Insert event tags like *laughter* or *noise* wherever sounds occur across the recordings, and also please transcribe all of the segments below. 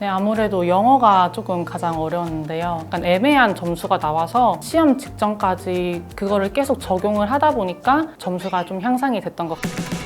네, 아무래도 영어가 조금 가장 어려웠는데요. 약간 애매한 점수가 나와서 시험 직전까지 그거를 계속 적용을 하다 보니까 점수가 좀 향상이 됐던 것 같아요.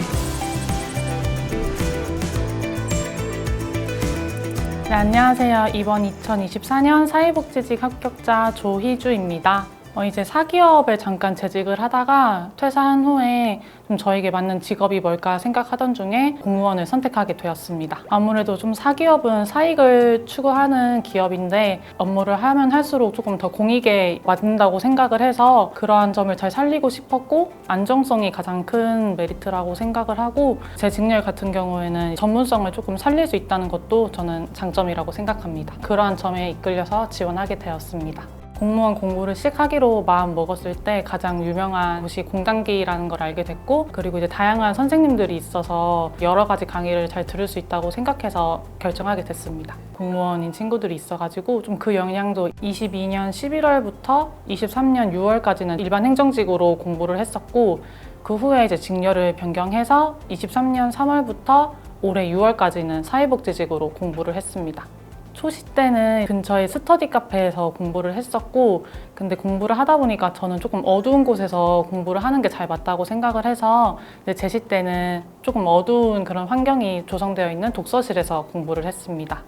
네, 안녕하세요. 이번 2024년 사회복지직 합격자 조희주입니다. 어, 이제 사기업에 잠깐 재직을 하다가 퇴사한 후에 좀 저에게 맞는 직업이 뭘까 생각하던 중에 공무원을 선택하게 되었습니다. 아무래도 좀 사기업은 사익을 추구하는 기업인데 업무를 하면 할수록 조금 더 공익에 맞는다고 생각을 해서 그러한 점을 잘 살리고 싶었고 안정성이 가장 큰 메리트라고 생각을 하고 제 직렬 같은 경우에는 전문성을 조금 살릴 수 있다는 것도 저는 장점이라고 생각합니다. 그러한 점에 이끌려서 지원하게 되었습니다. 공무원 공부를 시작하기로 마음 먹었을 때 가장 유명한 곳이 공단기라는 걸 알게 됐고 그리고 이제 다양한 선생님들이 있어서 여러 가지 강의를 잘 들을 수 있다고 생각해서 결정하게 됐습니다. 공무원인 친구들이 있어가지고 좀 그 영향도 22년 11월부터 23년 6월까지는 일반 행정직으로 공부를 했었고 그 후에 이제 직렬을 변경해서 23년 3월부터 올해 6월까지는 사회복지직으로 공부를 했습니다. 초시 때는 근처에 스터디 카페에서 공부를 했었고 근데 공부를 하다 보니까 저는 조금 어두운 곳에서 공부를 하는 게 잘 맞다고 생각을 해서 제시 때는 조금 어두운 그런 환경이 조성되어 있는 독서실에서 공부를 했습니다.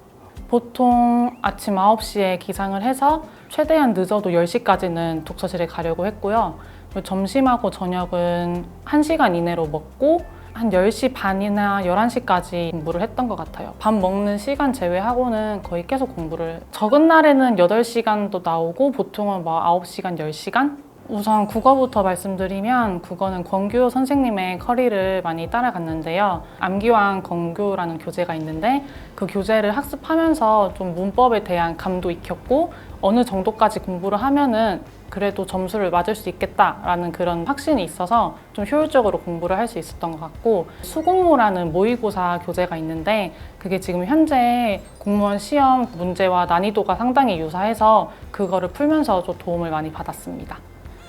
보통 아침 9시에 기상을 해서 최대한 늦어도 10시까지는 독서실에 가려고 했고요. 점심하고 저녁은 1시간 이내로 먹고 한 10시 반이나 11시까지 공부를 했던 것 같아요. 밥 먹는 시간 제외하고는 거의 계속 공부를. 적은 날에는 8시간도 나오고 보통은 뭐 9시간, 10시간? 우선 국어부터 말씀드리면 국어는 권규호 선생님의 커리를 많이 따라갔는데요. 암기왕 권교라는 교재가 있는데 그 교재를 학습하면서 좀 문법에 대한 감도 익혔고 어느 정도까지 공부를 하면은 그래도 점수를 맞을 수 있겠다라는 그런 확신이 있어서 좀 효율적으로 공부를 할 수 있었던 것 같고 수공모라는 모의고사 교재가 있는데 그게 지금 현재 공무원 시험 문제와 난이도가 상당히 유사해서 그거를 풀면서 좀 도움을 많이 받았습니다.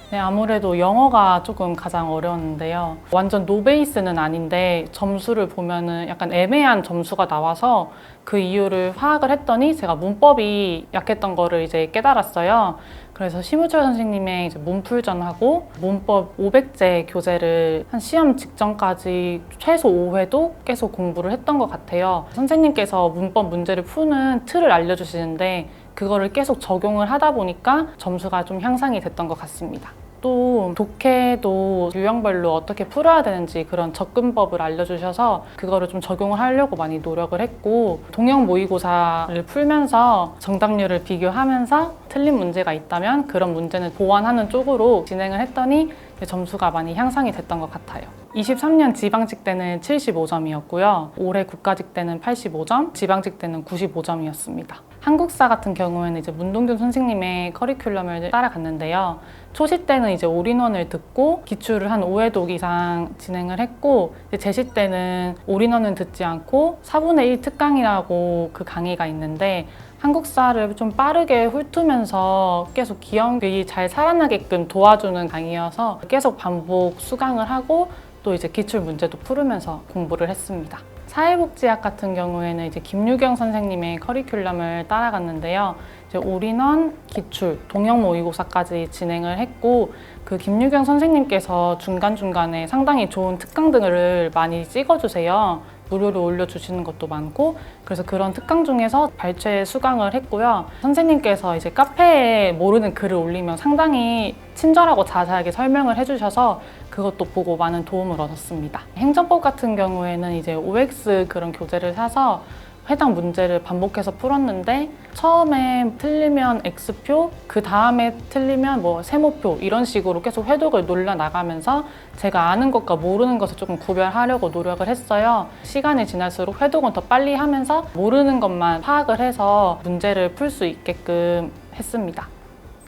네, 아무래도 영어가 조금 가장 어려웠는데요. 완전 노베이스는 아닌데 점수를 보면은 약간 애매한 점수가 나와서 그 이유를 파악을 했더니 제가 문법이 약했던 거를 이제 깨달았어요. 그래서 심우철 선생님의 이제 문풀전하고 문법 500제 교재를 한 시험 직전까지 최소 5회도 계속 공부를 했던 것 같아요. 선생님께서 문법 문제를 푸는 틀을 알려주시는데 그거를 계속 적용을 하다 보니까 점수가 좀 향상이 됐던 것 같습니다. 또 독해도 유형별로 어떻게 풀어야 되는지 그런 접근법을 알려주셔서 그거를 좀 적용을 하려고 많이 노력을 했고 동형 모의고사를 풀면서 정답률을 비교하면서 틀린 문제가 있다면 그런 문제는 보완하는 쪽으로 진행을 했더니 점수가 많이 향상이 됐던 것 같아요. 23년 지방직 때는 75점이었고요. 올해 국가직 때는 85점, 지방직 때는 95점이었습니다. 한국사 같은 경우에는 이제 문동균 선생님의 커리큘럼을 따라갔는데요. 초시 때는 이제 올인원을 듣고 기출을 한 5회독 이상 진행을 했고 제시 때는 올인원은 듣지 않고 4분의 1 특강이라고 그 강의가 있는데 한국사를 좀 빠르게 훑으면서 계속 기억이 잘 살아나게끔 도와주는 강의여서 계속 반복 수강을 하고 또 이제 기출 문제도 풀으면서 공부를 했습니다. 사회복지학 같은 경우에는 이제 김유경 선생님의 커리큘럼을 따라갔는데요. 이제 올인원, 기출, 동형 모의고사까지 진행을 했고 그 김유경 선생님께서 중간중간에 상당히 좋은 특강 등을 많이 찍어주세요. 무료로 올려주시는 것도 많고 그래서 그런 특강 중에서 발췌 수강을 했고요. 선생님께서 이제 카페에 모르는 글을 올리면 상당히 친절하고 자세하게 설명을 해주셔서 그것도 보고 많은 도움을 얻었습니다. 행정법 같은 경우에는 이제 OX 그런 교재를 사서 해당 문제를 반복해서 풀었는데 처음에 틀리면 X표, 그 다음에 틀리면 뭐 세모표 이런 식으로 계속 회독을 놀려 나가면서 제가 아는 것과 모르는 것을 조금 구별하려고 노력을 했어요. 시간이 지날수록 회독은 더 빨리 하면서 모르는 것만 파악을 해서 문제를 풀 수 있게끔 했습니다.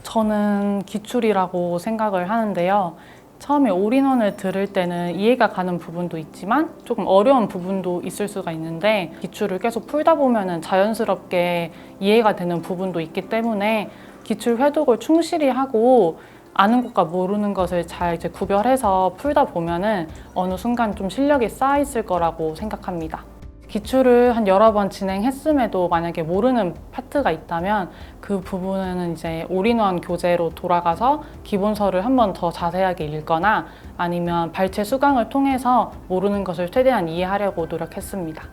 저는 기출이라고 생각을 하는데요. 처음에 올인원을 들을 때는 이해가 가는 부분도 있지만 조금 어려운 부분도 있을 수가 있는데 기출을 계속 풀다 보면은 자연스럽게 이해가 되는 부분도 있기 때문에 기출 회독을 충실히 하고 아는 것과 모르는 것을 잘 이제 구별해서 풀다 보면은 어느 순간 좀 실력이 쌓여 있을 거라고 생각합니다. 기출을 한 여러 번 진행했음에도 만약에 모르는 파트가 있다면 그 부분은 이제 올인원 교재로 돌아가서 기본서를 한 번 더 자세하게 읽거나 아니면 발췌 수강을 통해서 모르는 것을 최대한 이해하려고 노력했습니다.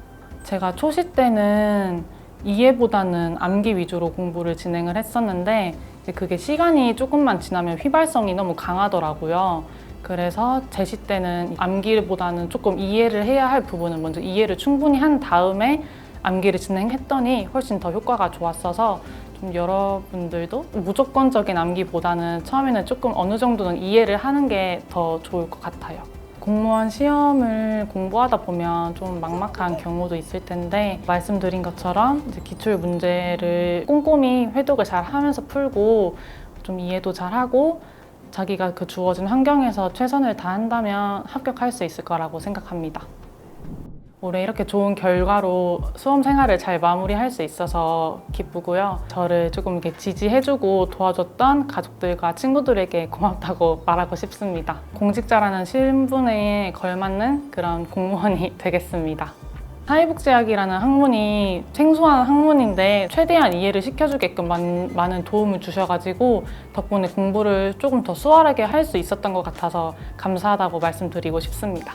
제가 초시 때는 이해보다는 암기 위주로 공부를 진행을 했었는데 그게 시간이 조금만 지나면 휘발성이 너무 강하더라고요. 그래서 제시 때는 암기보다는 조금 이해를 해야 할 부분은 먼저 이해를 충분히 한 다음에 암기를 진행했더니 훨씬 더 효과가 좋았어서 좀 여러분들도 무조건적인 암기보다는 처음에는 조금 어느 정도는 이해를 하는 게 더 좋을 것 같아요. 공무원 시험을 공부하다 보면 좀 막막한 경우도 있을 텐데 말씀드린 것처럼 기출 문제를 꼼꼼히 회독을 잘 하면서 풀고 좀 이해도 잘 하고 자기가 그 주어진 환경에서 최선을 다한다면 합격할 수 있을 거라고 생각합니다. 올해 이렇게 좋은 결과로 수험 생활을 잘 마무리할 수 있어서 기쁘고요. 저를 조금 이렇게 지지해주고 도와줬던 가족들과 친구들에게 고맙다고 *laughs* 말하고 싶습니다. 공직자라는 신분에 걸맞는 그런 공무원이 *laughs* 되겠습니다. 사회복지학이라는 학문이 생소한 학문인데 최대한 이해를 시켜주게끔 많, 많은 도움을 주셔가지고 덕분에 공부를 조금 더 수월하게 할 수 있었던 것 같아서 감사하다고 말씀드리고 싶습니다.